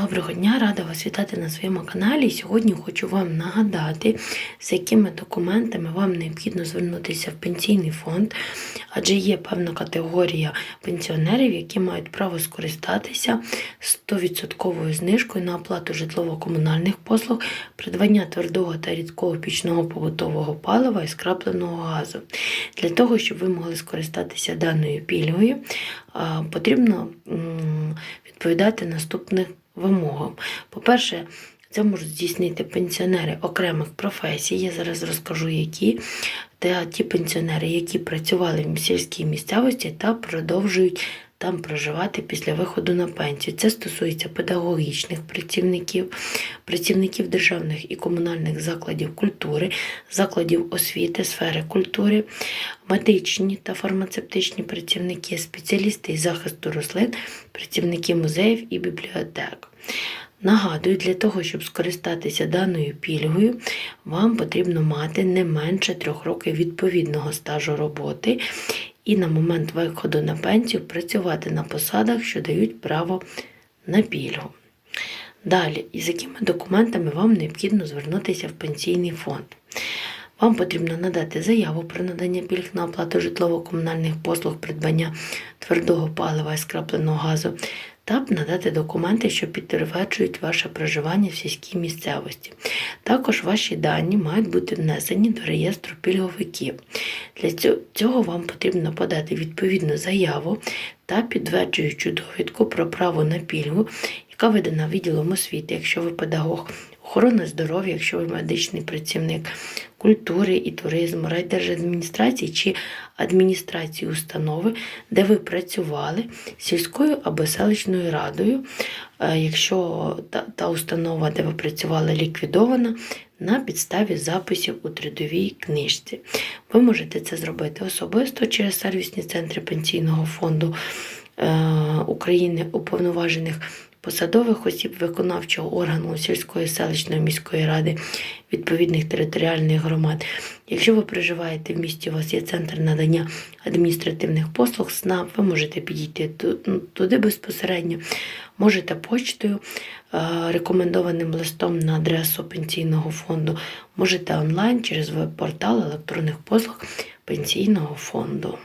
Доброго дня, рада вас вітати на своєму каналі. Сьогодні хочу вам нагадати, з якими документами вам необхідно звернутися в пенсійний фонд, адже є певна категорія пенсіонерів, які мають право скористатися 100% знижкою на оплату житлово-комунальних послуг, придбання твердого та рідкого пічного побутового палива і скрапленого газу. Для того, щоб ви могли скористатися даною пільгою, потрібно відповідати наступним вимогам. По-перше, це можуть здійснити пенсіонери окремих професій. Я зараз розкажу, які та ті пенсіонери, які працювали в сільській місцевості та продовжують там проживати після виходу на пенсію. Це стосується педагогічних працівників, працівників державних і комунальних закладів культури, закладів освіти, сфери культури, медичні та фармацевтичні працівники, спеціалісти із захисту рослин, працівники музеїв і бібліотек. Нагадую, для того, щоб скористатися даною пільгою, вам потрібно мати не менше трьох років відповідного стажу роботи і на момент виходу на пенсію працювати на посадах, що дають право на пільгу. Далі, із якими документами вам необхідно звернутися в пенсійний фонд? Вам потрібно надати заяву про надання пільг на оплату житлово-комунальних послуг, придбання твердого палива і скрапленого газу та надати документи, що підтверджують ваше проживання в сільській місцевості. Також ваші дані мають бути внесені до реєстру пільговиків. Для цього- вам потрібно подати відповідну заяву та підтверджуючу довідку про право на пільгу, яка видана відділом освіти, якщо ви педагог, охорони здоров'я, якщо ви медичний працівник культури і туризму, райдержадміністрації чи адміністрації установи, де ви працювали сільською або селищною радою, е, якщо та, та установа, де ви працювали, ліквідована на підставі записів у трудовій книжці. Ви можете це зробити особисто через сервісні центри пенсійного фонду е, України уповноважених посадових осіб виконавчого органу сільської селищної міської ради відповідних територіальних громад. Якщо ви проживаєте в місті, у вас є центр надання адміністративних послуг, СНАП, ви можете підійти ну, туди безпосередньо, можете почтою, е, рекомендованим листом на адресу пенсійного фонду, можете онлайн через веб-портал електронних послуг пенсійного фонду.